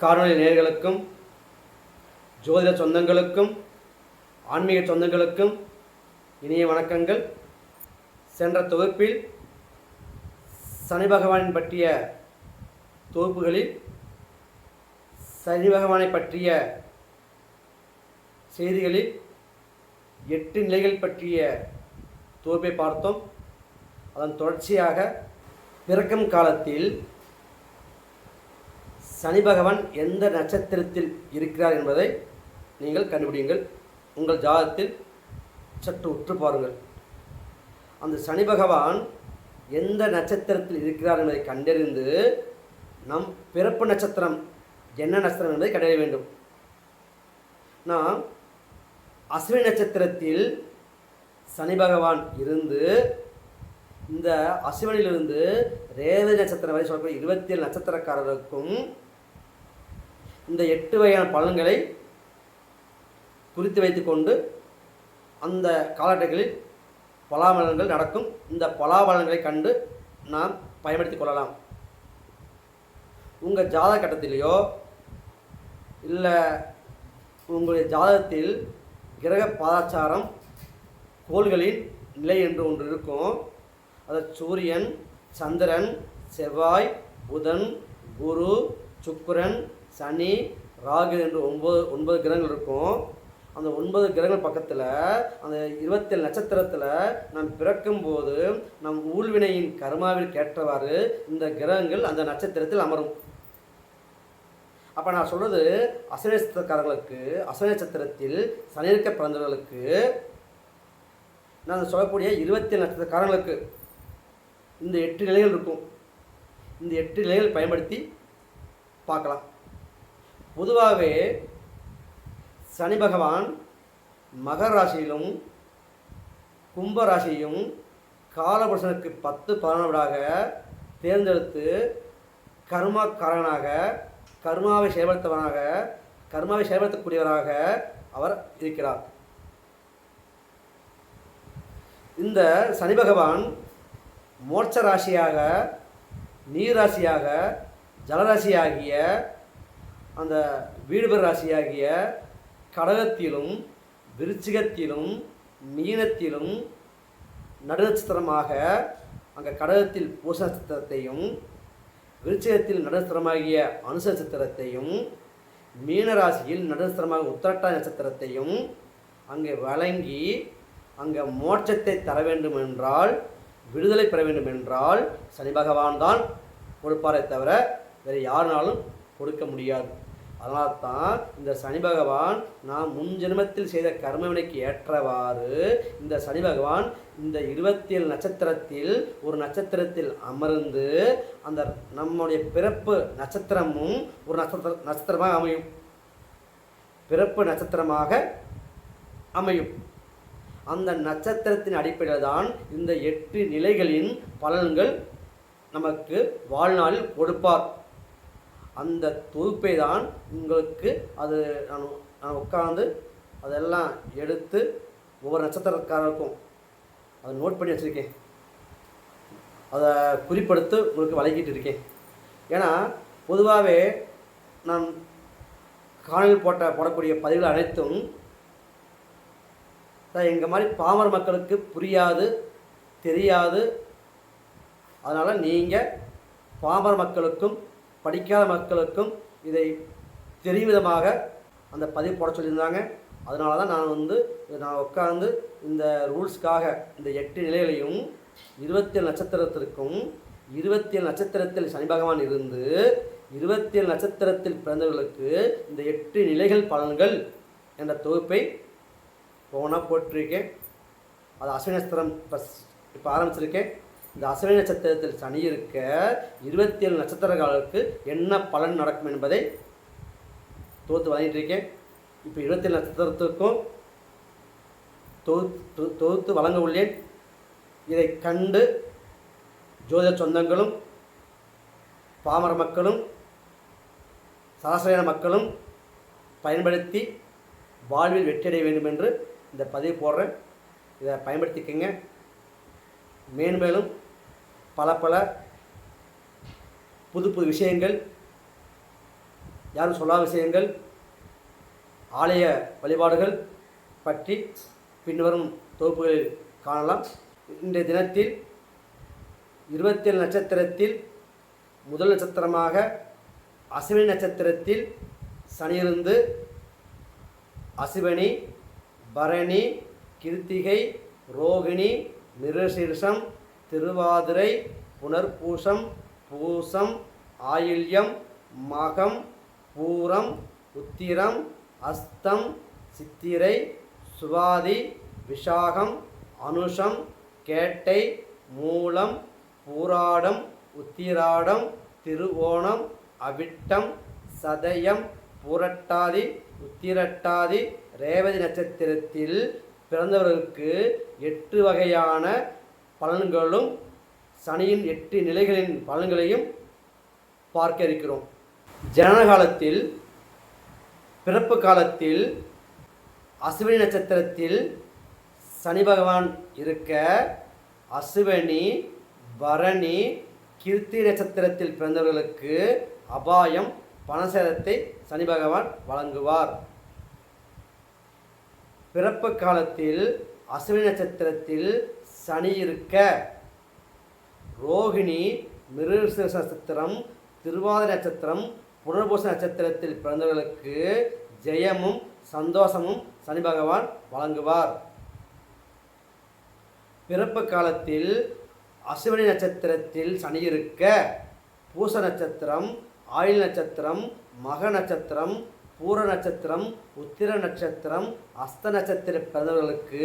காணொலி நேயர்களுக்கும் ஜோதிட சொந்தங்களுக்கும் ஆன்மீக சொந்தங்களுக்கும் இனிய வணக்கங்கள். சென்ற தொகுப்பில் சனி பகவானின் பற்றிய தொகுப்புகளில் சனி பகவானை பற்றிய செய்திகளில் எட்டு நிலைகள் பற்றிய தொகுப்பை பார்த்தோம். அதன் தொடர்ச்சியாக பிறக்கும் காலத்தில் சனி பகவான் எந்த நட்சத்திரத்தில் இருக்கிறார் என்பதை நீங்கள் கண்டுபிடிங்கள் உங்கள் ஜாதகத்தில் சற்று உற்று பாருங்கள். அந்த சனி பகவான் எந்த நட்சத்திரத்தில் இருக்கிறார் என்பதை கண்டறிந்து நம் பிறப்பு நட்சத்திரம் என்ன நட்சத்திரம் என்பதை கண்டறிய வேண்டும். நாம் அஸ்வினி நட்சத்திரத்தில் சனி பகவான் இருந்து இந்த அஸ்வினிலிருந்து ரேவதி நட்சத்திரம் வரை சொல்லக்கூடிய இருபத்தி ஏழு நட்சத்திரக்காரருக்கும் இந்த எட்டு வகையான பலன்களை குறித்து வைத்துக்கொண்டு அந்த காலகட்டங்களில் பலாபலன்கள் நடக்கும். இந்த பலாபலன்களை கண்டு நாம் பயன்படுத்திக் கொள்ளலாம். உங்கள் ஜாதக கட்டத்திலேயோ இல்லை உங்களுடைய ஜாதகத்தில் கிரக பாதாச்சாரம் கோள்களின் நிலை என்று ஒன்று இருக்கும். அது சூரியன் சந்திரன் செவ்வாய் புதன் குரு சுக்கரன் சனி ராகு என்று ஒன்பது ஒன்பது கிரகங்கள் இருக்கும். அந்த ஒன்பது கிரகங்கள் பக்கத்தில் அந்த இருபத்தேழு நட்சத்திரத்தில் நாம் பிறக்கும்போது நம் ஊழ்வினையின் கர்மாவில் ஏற்றவாறு இந்த கிரகங்கள் அந்த நட்சத்திரத்தில் அமரும். அப்போ நான் சொல்கிறது அசை நட்சத்திரக்காரங்களுக்கு அசை நட்சத்திரத்தில் சனியிருக்க பிறந்தவர்களுக்கு நான் சொல்லக்கூடிய இருபத்தி நட்சத்திரக்காரங்களுக்கு இந்த எட்டு நிலைகள் இருக்கும். இந்த எட்டு நிலைகள் பயன்படுத்தி பார்க்கலாம். பொதுவாகவே சனி பகவான் மகர ராசியிலும் கும்ப ராசியும் காலபுருஷனுக்கு பத்து பதினொன்றாக தேர்ந்தெடுத்து கர்மக்காரனாக கர்மாவை செயல்படுத்தவனாக கர்மாவை செயல்படுத்தக்கூடியவராக அவர் இருக்கிறார். இந்த சனி பகவான் மோட்ச ராசியாக நீர் ராசியாக ஜலராசியாகிய அந்த வீடுபர் ராசியாகிய கடகத்திலும் விருச்சிகத்திலும் மீனத்திலும் நடுநட்சத்திரமாக அங்கே கடகத்தில் பூச நட்சத்திரத்தையும் விருச்சிகத்தில் நடுநட்சத்திரமாகிய அனுச நட்சத்திரத்தையும் மீனராசியில் நடுநட்சத்திரமாக உத்தரட்டா நட்சத்திரத்தையும் அங்கே வழங்கி அங்கே மோட்சத்தை தர வேண்டும் என்றால் விடுதலை பெற வேண்டும் என்றால் சனி பகவான் தான் கொடுப்பாரே தவிர வேறு யாருனாலும் கொடுக்க முடியாது. அதனால தான் இந்த சனி பகவான் நாம் முன் ஜென்மத்தில் செய்த கர்மவினைக்கு ஏற்றவாறு இந்த சனி பகவான் இந்த இருபத்தி ஏழு நட்சத்திரத்தில் ஒரு நட்சத்திரத்தில் அமர்ந்து அந்த நம்முடைய பிறப்பு நட்சத்திரமும் ஒரு நட்சத்திர நட்சத்திரமாக அமையும். பிறப்பு நட்சத்திரமாக அமையும். அந்த நட்சத்திரத்தின் அடிப்படையில் தான் இந்த எட்டு நிலைகளின் பலன்கள் நமக்கு வாழ்நாளில் கொடுப்பார். அந்த தொகுப்பை தான் உங்களுக்கு அது நான் நான் உட்காந்து அதெல்லாம் எடுத்து ஒவ்வொரு நட்சத்திரக்காரருக்கும் அதை நோட் பண்ணி வச்சுருக்கேன். அதை குறிப்படுத்து உங்களுக்கு வழங்கிட்டு இருக்கேன். ஏன்னா பொதுவாகவே நான் காணொலியில் போட்ட போடக்கூடிய பதிவுகள் அனைத்தும் எங்கள் மாதிரி பாமர மக்களுக்கு புரியாது தெரியாது. அதனால் நீங்கள் பாமர மக்களுக்கும் படிக்காத மக்களுக்கும் இதை தெரியும் விதமாக அந்த பதிவு போட சொல்லியிருந்தாங்க. அதனால தான் நான் வந்து நான் உட்காந்து இந்த ரூல்ஸ்க்காக இந்த எட்டு நிலைகளையும் இருபத்தேழு நட்சத்திரத்திற்கும் இருபத்தேழு நட்சத்திரத்தில் சனி பகவான் இருந்து இருபத்தேழு நட்சத்திரத்தில் பிறந்தவர்களுக்கு இந்த எட்டு நிலைகள் பலன்கள் என்ற தொகுப்பை போனால் போட்டிருக்கேன். அது அஸ்வினி இப்போ இப்போ ஆரம்பிச்சிருக்கேன். இந்த அஸ்வினி நட்சத்திரத்தில் சனி இருக்க இருபத்தி ஏழு நட்சத்திரக்காரர்களுக்கு என்ன பலன் நடக்கும் என்பதை தொகுத்து வழங்கிட்டு இருக்கேன் இப்போ இருபத்தேழு நட்சத்திரத்துக்கும் தொகுத்து தொகுத்து வழங்க உள்ளேன். இதை கண்டு ஜோதிட சொந்தங்களும் பாமர மக்களும் சராசரியான மக்களும் பயன்படுத்தி வாழ்வில் வெற்றியடைய வேண்டும் என்று இந்த பதிவு போடுறேன். இதை பயன்படுத்திக்கங்க. மேன்மேலும் பல பல புது புது விஷயங்கள் யாரும் சொல்லாத விஷயங்கள் ஆலய வழிபாடுகள் பற்றி பின்வரும் தொகுப்புகளில் காணலாம். இன்றைய தினத்தில் இருபத்தேழு நட்சத்திரத்தில் முதல் நட்சத்திரமாக அசுவினி நட்சத்திரத்தில் சனியிருந்து அசுவனி பரணி கிருத்திகை ரோகிணி மிருசீர்ஷம் திருவாதிரை புனர்பூசம் பூசம் ஆயில்யம் மகம் பூரம் உத்திரம் அஸ்தம் சித்திரை சுவாதி விஷாகம் அனுஷம் கேட்டை மூலம் பூராடம் உத்திராடம் திருவோணம் அவிட்டம் சதயம் பூரட்டாதி உத்திரட்டாதி ரேவதி நட்சத்திரத்தில் பிறந்தவர்களுக்கு எட்டு வகையான பலன்களும் சனியின் எட்டு நிலைகளின் பலன்களையும் பார்க்க இருக்கிறோம். ஜனன காலத்தில் பிறப்பு காலத்தில் அசுவினி நட்சத்திரத்தில் சனி பகவான் இருக்க அசுவனி பரணி கிருத்தி நட்சத்திரத்தில் பிறந்தவர்களுக்கு அபாயம் பணசேதத்தை சனி பகவான் வழங்குவார். பிறப்பு காலத்தில் அசுவினி நட்சத்திரத்தில் சனி இருக்க. ரோகிணி மிருக நட்சத்திரம் திருவாதிரை நட்சத்திரம் புனர்பூச நட்சத்திரத்தில் பிறந்தவர்களுக்கு ஜெயமும் சந்தோஷமும் சனி பகவான் வழங்குவார். பிறப்பு காலத்தில் அசுவனி நட்சத்திரத்தில் சனி இருக்க. பூச நட்சத்திரம் ஆயுள் நட்சத்திரம் மக நட்சத்திரம் பூர நட்சத்திரம் உத்திர நட்சத்திரம் அஸ்த நட்சத்திர பிறந்தவர்களுக்கு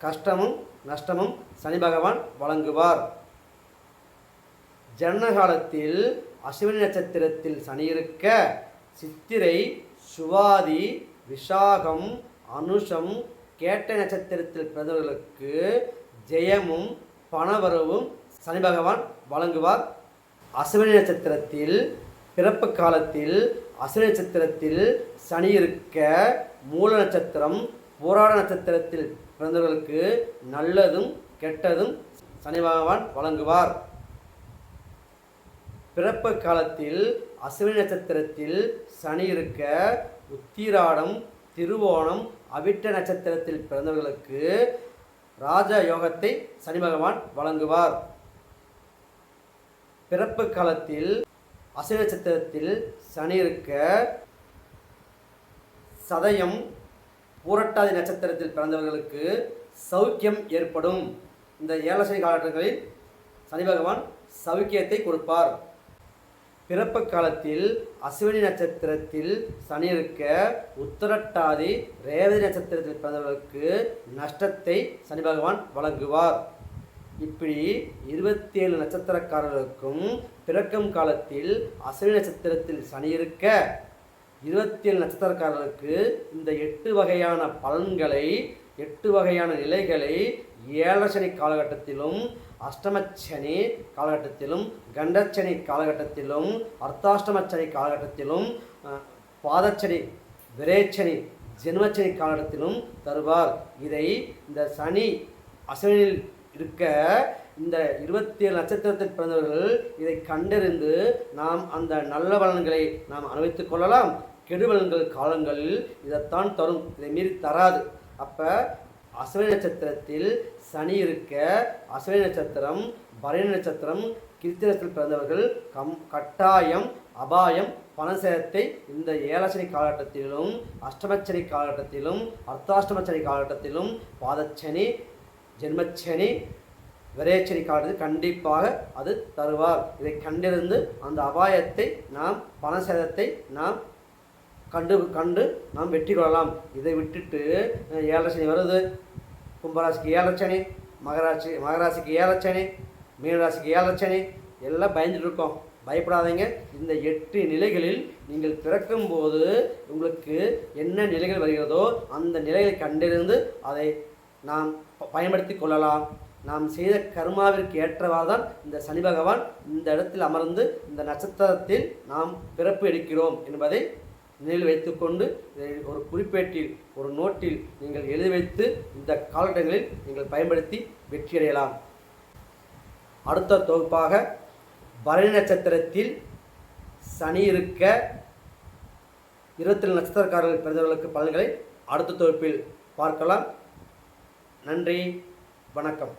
கஷ்டமும் நஷ்டமும் சனி பகவான் வழங்குவார். ஜனகாலத்தில் அஸ்வினி நட்சத்திரத்தில் சனி இருக்க சித்திரை சுவாதி விஷாகம் அனுஷம் கேட்ட நட்சத்திரத்தில் பிறந்தவர்களுக்கு ஜெயமும் பணவரவும் சனி பகவான் வழங்குவார். அஸ்வினி நட்சத்திரத்தில் பிறப்பு காலத்தில் அசுர நட்சத்திரத்தில் சனி இருக்க மூல நட்சத்திரம் போராட நட்சத்திரத்தில் பிறந்தவர்களுக்கு நல்லதும் கெட்டதும் சனி பகவான் வழங்குவார். பிறப்பு காலத்தில் அசுவினி நட்சத்திரத்தில் சனி இருக்க உத்திராடம் திருவோணம் அவிட்ட நட்சத்திரத்தில் பிறந்தவர்களுக்கு ராஜ யோகத்தை சனி பகவான் வழங்குவார். பிறப்பு காலத்தில் அஸ்வினி நட்சத்திரத்தில் சனி இருக்க சதயம் பூரட்டாதி நட்சத்திரத்தில் பிறந்தவர்களுக்கு சௌக்கியம் ஏற்படும். இந்த ஏழசனி காலகட்டங்களில் சனி பகவான் சௌக்கியத்தை கொடுப்பார். பிறப்பு காலத்தில் அஸ்வினி நட்சத்திரத்தில் சனி இருக்க உத்தரட்டாதி ரேவதி நட்சத்திரத்தில் பிறந்தவர்களுக்கு நஷ்டத்தை சனி பகவான் வழங்குவார். இப்படி இருபத்தி ஏழு நட்சத்திரக்காரர்களுக்கும் பிறக்கும் காலத்தில் அசனி நட்சத்திரத்தில் சனி இருக்க இருபத்தி ஏழு நட்சத்திரக்காரர்களுக்கு இந்த எட்டு வகையான பலன்களை எட்டு வகையான நிலைகளை ஏழசனி காலகட்டத்திலும் அஷ்டமச்சனி காலகட்டத்திலும் கண்டச்சனி காலகட்டத்திலும் அர்த்தாஷ்டமச்சனி காலகட்டத்திலும் பாதச்சனி விரேச்சனி ஜென்மச்சனி காலகட்டத்திலும் தருவார். இதை இந்த சனி அசனில் இருக்க இந்த இருபத்தி ஏழு நட்சத்திரத்தில் பிறந்தவர்கள் இதை கண்டறிந்து நாம் அந்த நல்ல பலன்களை நாம் அனுபவித்துக் கொள்ளலாம். கெடுபலன்கள் காலங்களில் இதைத்தான் தரும். இதை மீறி தராது. அப்போ அஸ்வினி நட்சத்திரத்தில் சனி இருக்க அஸ்வினி நட்சத்திரம் பரணி நட்சத்திரம் கிருத்தினத்தில் பிறந்தவர்கள் கம் கட்டாயம் அபாயம் பணசேதத்தை இந்த ஏழாசனி காலகட்டத்திலும் அஷ்டமச்சனி காலகட்டத்திலும் அர்த்தாஷ்டமச்சனி காலகட்டத்திலும் பாதச்சனி ஜென்மச்சனி விரைச்சனி காட்டுது கண்டிப்பாக அது தருவார். இதை கண்டிருந்து அந்த அபாயத்தை நாம் பணசேதத்தை நாம் கண்டு கண்டு நாம் வெற்றி கொள்ளலாம். இதை விட்டுட்டு ஏழரை சனி வருது. கும்பராசிக்கு ஏழரை சனி மகராசி மகராசிக்கு ஏழரை சனி மீனராசிக்கு ஏழரை சனி எல்லாம் பயந்துட்டு இருக்கோம். பயப்படாதீங்க. இந்த எட்டு நிலைகளில் நீங்கள் பிறக்கும்போது உங்களுக்கு என்ன நிலைகள் வருகிறதோ அந்த நிலைகளை கண்டிருந்து அதை நாம் ப- பயன்படுத்தி கொள்ளலாம். நாம் செய்த கர்மாவிற்கு ஏற்றவாறு தான் இந்த சனி பகவான் இந்த இடத்தில் அமர்ந்து இந்த நட்சத்திரத்தில் நாம் பிறப்பு எடுக்கிறோம் என்பதை நினைவில் வைத்துக்கொண்டு இதை ஒரு குறிப்பேட்டில் ஒரு நோட்டில் நீங்கள் எழுதி வைத்து இந்த காலகட்டங்களில் நீங்கள் பயன்படுத்தி வெற்றியடையலாம். அடுத்த தொகுப்பாக பரணி நட்சத்திரத்தில் சனி இருக்க இருபத்தி நட்சத்திரக்காரர்கள் பிறந்தவர்களுக்கு பலன்களை அடுத்த தொகுப்பில் பார்க்கலாம். நன்றி வணக்கம்.